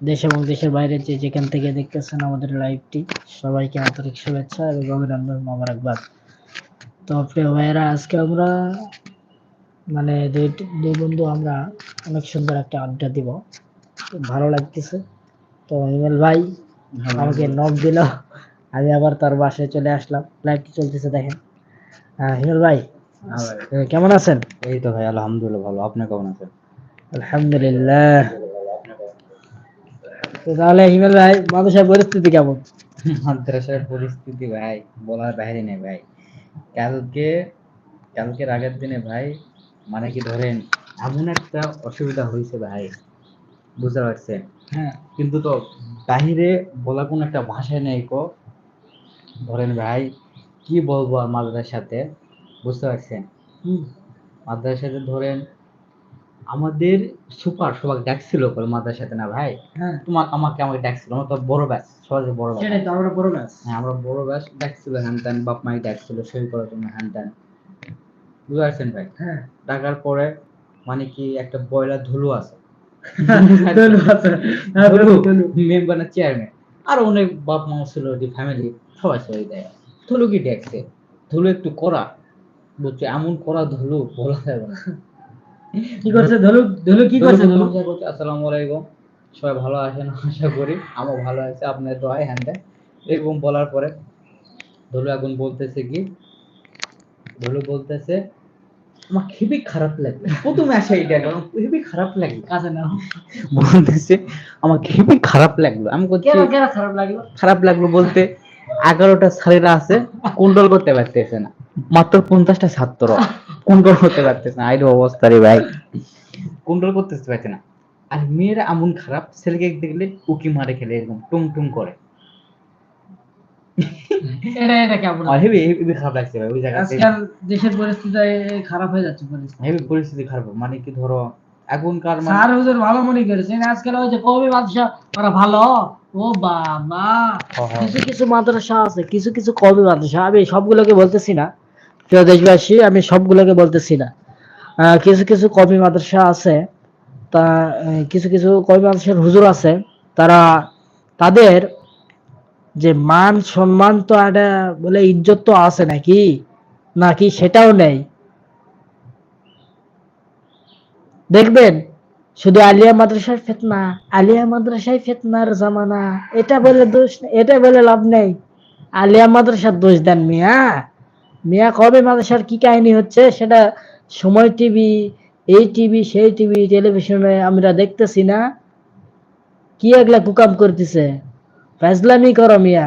দেশ এবং দেশের বাইরে যে যেখান থেকে দেখতেছেন আমাদের লাইভটি সবাইকে আন্তরিক শুভেচ্ছা এবং অভিনন্দন মোবারকবাদ। তো প্রিয় ভাইয়েরা আজকে আমরা মানে দুই দুই বন্ধু আমরা অনেক সুন্দর একটা আড্ডা দিব। ভালো লাগতেছে। তো হিমেল ভাই আমাকে নক দিল। আমি আবার তার বাসায় চলে আসলাম। লাইভটি চলতেছে দেখেন। হিমেল ভাই কেমন আছেন? এই তো ভাই আলহামদুলিল্লাহ ভালো। আপনি কেমন আছেন? আলহামদুলিল্লাহ। তো তাহলে হিমেল ভাই মাদ্রাসার পরিস্থিতি কেমন? মাদ্রাসার পরিস্থিতি ভাই বলার বাইরে নেই ভাই। কালকে কালকের আগের দিনে ভাই মানে কি ধরেন এমন একটা অসুবিধা হয়েছে ভাই বুঝতে পারছেন? হ্যাঁ। কিন্তু তো বাহিরে বলা কোনো একটা ভাষা নেই কো। ধরেন ভাই কি বলব আর মাদ্রাসার সাথে বুঝতে পারছেন? হুম। মাদ্রাসার সাথে ধরেন আমাদের সুপার সবাই ডাকছিল করে মাদ্রাসার সাথে না ভাই? হ্যাঁ তোমার আমাকে আমাকে ডাকছিল আমার তো বড় ব্যাচ সহজে বড় ব্যাচ সেটাই তো আমরা বড় গাছ হ্যাঁ আমরা বড় ব্যাচ ডাকছিল হ্যান ত্যান বাপ মাই ডাকছিল সই করার জন্য হ্যান ত্যান বুঝতে পারছেন ভাই? হ্যাঁ। ডাকার পরে মানে কি একটা বয়লা ধুলো আছে। ধনু আছে। হ্যাঁ মেম্বার না চেয়ারম্যান আর অনেক বাপ মা ছিল ফ্যামিলি সবাই সবাই দেয় ধুলো কি দেখছে ধুলো একটু করা বুঝছ এমন করা ধুলো বলা যাবে না। কি করছে? ধনু ধনু কি করছে? ধনু আসসালামু আলাইকুম। সবাই ভালো আছেন? আশা করি আমার ভালো আছে। আপনার দোয়াই হ্যান এরকম বলার পরে ধুলো এখন বলতেছে কি? ধুলো বলতেছে আমার খুবই খারাপ লাগল। প্রথমে আসে এটা কারণ খুবই খারাপ লাগল। কাছে না। বলতেছে আমার খুবই খারাপ লাগল। আমি বলছি কেন কেন খারাপ লাগল? খারাপ লাগল বলতে এগারোটা ছেলেরা আছে কুন্ডল করতে পারতেছে না। মাত্র পঞ্চাশটা ছাত্র। কুন্ডল করতে পারতেছে না? আইর অবস্থা রে ভাই। কুন্ডল করতে পারছে না? আর মেয়েরা এমন খারাপ ছেলেকে দেখলে উকি মারে খেলে এরকম টুং টুং করে। এটা এটা কেমন? খারাপ লাগছে ভাই ওই জায়গাতে। আজকাল দেশের পরিস্থিতি খারাপ হয়ে যাচ্ছে পরিস্থিতি পরিস্থিতি খারাপ মানে কি ধরো এখনকার মানে স্যার হুজুর ভালো মনে করেছেন আজকাল ওই যে কবি বাদশা ওরা ভালো? ও বাবা। হ্যাঁ, হ্যাঁ। কিছু কিছু মাদ্রাসা আছে কিছু কিছু কবি মাদ্রাসা আমি সবগুলোকে বলতেছি না। প্রিয় দেশবাসী, আমি সবগুলোকে বলতেছি না। কিছু কিছু কবি মাদ্রাসা আছে, তা কিছু কিছু কবি মাদ্রাসার হুজুর আছে, তারা তাদের যে মান সম্মান তো একটা বলে ইজ্জত তো আছে নাকি? নাকি সেটাও নেই। দেখবেন, শুধু আলিয়া মাদ্রাসার ফেতনা, আলিয়া মাদ্রাসায় ফেতনার জামানা, এটা বলে দোষ, এটা বলে লাভ নেই। আলিয়া মাদ্রাসার দোষ দেন মিয়া। মিয়া কবে মাদ্রাসার কি কাহিনী হচ্ছে সেটা সময় টিভি, এই টিভি, সেই টিভি, টেলিভিশনে আমরা দেখতেছি না। কি এগুলা কুকাম করতেছে? ফাজলামি করো মিয়া।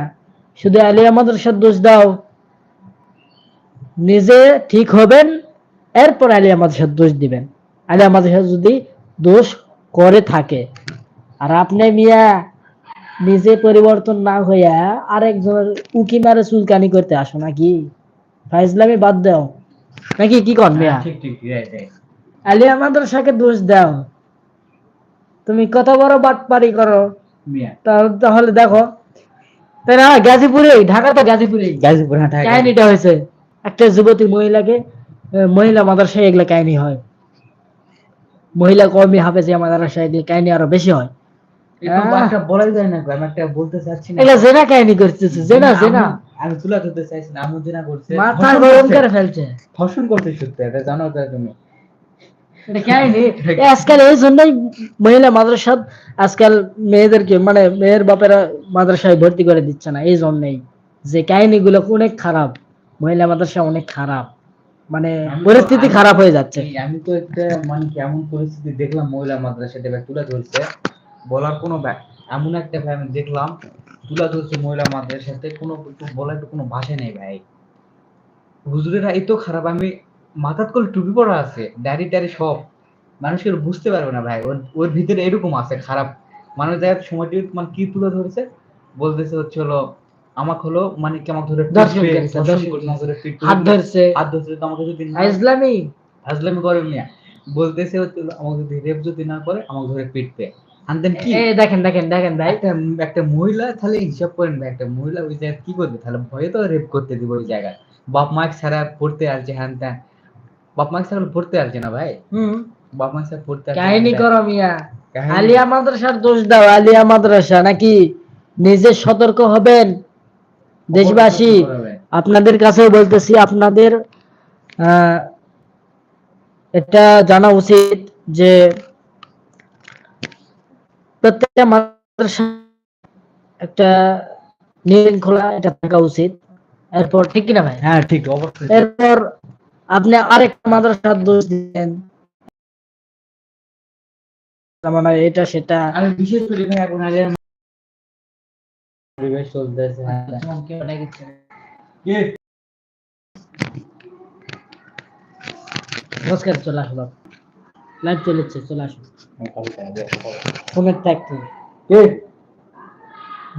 শুধু আলিয়া মাদ্রাসার দোষ দাও। নিজে ঠিক হবেন, এরপর আলিয়া মাদ্রাসার দোষ দিবেন। আলিয়া মাদ্রাসা যদি দোষ করে থাকে। আর আপনি মিয়া নিজে পরিবর্তন না হইয়া আরেকজনের উকি মারে চুলকানি করতে আসো নাকি? ফাইজলামি বাদ দাও। নাকি কি কর মিয়া? ঠিক ঠিক right, right. আলিয়া মাদ্রাসাকে দোষ দাও। তুমি কত বড় বাটপারি করো। মিয়া। তাহলে দেখো। তাই না গাজীপুরে ঢাকা তো গাজীপুরে গাজীপুর হ্যাঁ ঢাকা। কাহিনীটা হয়েছে একটা যুবতী মহিলাকে মহিলা মাদ্রাসায় এগুলো কাহিনী হয়। মহিলা কর্মী হাফেজে মাদ্রাসায় দিয়ে কাহিনী আরও বেশি হয়। একটা বলাই যায় না আমি একটা বলতে চাচ্ছি না। এগুলা জেনা কাহিনী করতেছে জেনা জেনা। আমি- তুলা চাইছি না করছে। মাথা গরম করে ফেলছে। ধর্ষণ করতে সত্যি এটা জানো তো তুমি। আজকাল এই জন্যই মহিলা মাদ্রাসা আজকাল মেয়েদেরকে মানে মেয়ের বাপেরা মাদ্রাসায় ভর্তি করে দিচ্ছে না এই জন্যই। যে কাহিনীগুলো অনেক খারাপ মহিলা মাদ্রাসা অনেক খারাপ। মানে পরিস্থিতি খারাপ হয়ে যাচ্ছে। আমি তো একটা মানে কেমন পরিস্থিতি দেখলাম মহিলা মাদ্রাসা তুলা ধরছে বলার কোনো এমন একটা আমি দেখলাম তুলা ধরছে মহিলা মাদ্রাসাতে কোনো একটু বলার কোনো ভাষা নেই ভাই। হুজুরেরা এত খারাপ আমি মাথার করে টুপি পরা আছে দাড়ি টাড়ি সব। মানুষ কেউ বুঝতে পারবে না ভাই ওর ভিতরে এরকম আছে খারাপ। মানুষ দেখার সময়টি মানে কি তুলে ধরেছে বলতেছে হচ্ছে হলো আমাকে হলো মানে কি আমাকে ধরে। হাত ধরছে। হাত ধরছে তো আমাকে যদি ইসলামী আজলামি। করে মিয়া। বলতেছে হচ্ছে আমাকে যদি রেপ যদি না করে আমাকে ধরে পিটবে। আনতেন কি? এই দেখেন দেখেন দেখেন ভাই। একটা একটা মহিলা তাহলে হিসাব করেন ভাই একটা মহিলা ওই জায়গায় কি করবে? তাহলে ভয়ে তো রেপ করতে দিব ওই জায়গায়। বাপ মাকে ছাড়া পড়তে আসছে হ্যান ত্যান বাপ ছাড়া পড়তে আসছে না ভাই। হুম। বাপ মাসে পড়তে কাহিনী। করো মিয়া। আলিয়া মাদ্রাসার দোষ দাও আলিয়া মাদ্রাসা নাকি নিজে সতর্ক হবেন? দেশবাসী আপনাদের কাছে বলতেছি আপনাদের আহ, এটা জানা উচিত যে প্রত্যেকটা মাদ্রাসা একটা নিয়ম খোলা এটা থাকা উচিত। এরপর ঠিক কিনা ভাই? হ্যাঁ ঠিক অবশ্যই। এরপর আপনি আরেকটা মাদ্রাসার দোষ দিলেন। মানে এটা সেটা আমি বিশেষ করে ভাই এখন আগে পরিবেশ চলতেছে। হ্যাঁ। নমস্কার চলে আসো লাইভ চলেছে চলে আসো। ফোনের ট্যাগ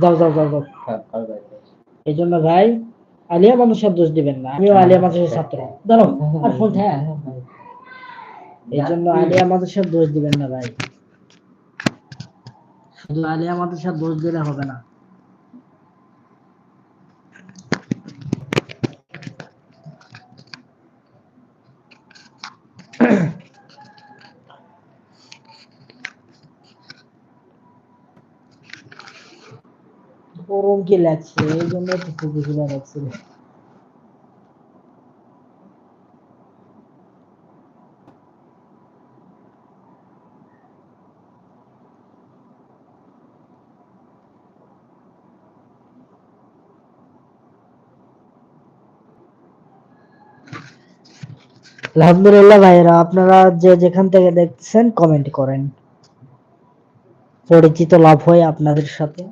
যাও যাও যাও যাও। এই জন্য ভাই আলিয়া মানুষের দোষ দিবেন না। আমিও আলিয়া মানুষের ছাত্র। জানো আর ফোন হ্যাঁ এই জন্য আলিয়া মানুষের দোষ দিবেন না ভাই। শুধু আলিয়া মানুষের দোষ দিলে হবে না। গরম লাগছে এই জন্য একটু ফুকুশিলা লাগছিল আলহামদুলিল্লাহ ভাইরা আপনারা যে যেখান থেকে দেখছেন কমেন্ট করেন। পরিচিত লাভ হয় আপনাদের সাথে।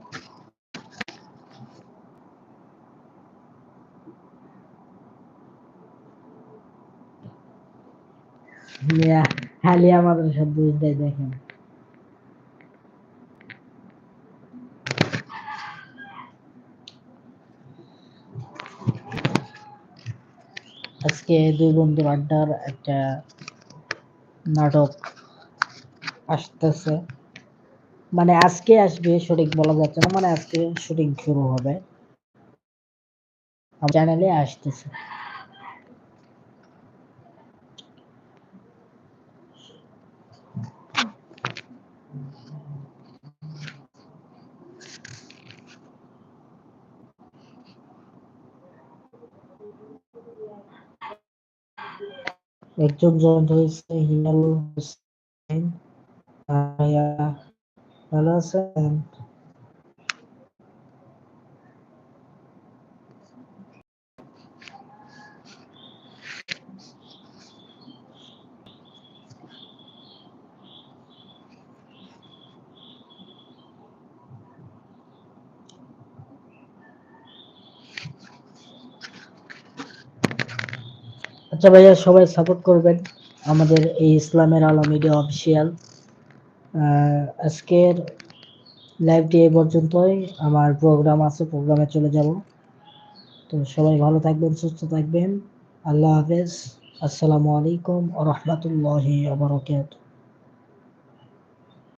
খালি আমাদের সব দেয়, দেখেন। আজকে দুই বন্ধুর আড্ডার একটা নাটক আসতেছে। মানে আজকে আসবে, সঠিক বলা যাচ্ছে না মানে আজকে শুটিং শুরু হবে। চ্যানেলে আসতেছে। একজন জয়েন্ট হয়েছে হিলাল হোসেন ভাইয়া ভালো আছেন আচ্ছা ভাইয়া, সবাই সাপোর্ট করবেন আমাদের এই ইসলামের আলো মিডিয়া অফিসিয়াল আজকের লাইভটি এই পর্যন্তই। আমার প্রোগ্রাম আছে প্রোগ্রামে চলে যাব। তো সবাই ভালো থাকবেন, সুস্থ থাকবেন। আল্লাহ হাফেজ। আসসালামু আলাইকুম রহমতুল্লাহ রহমতুল্লাহি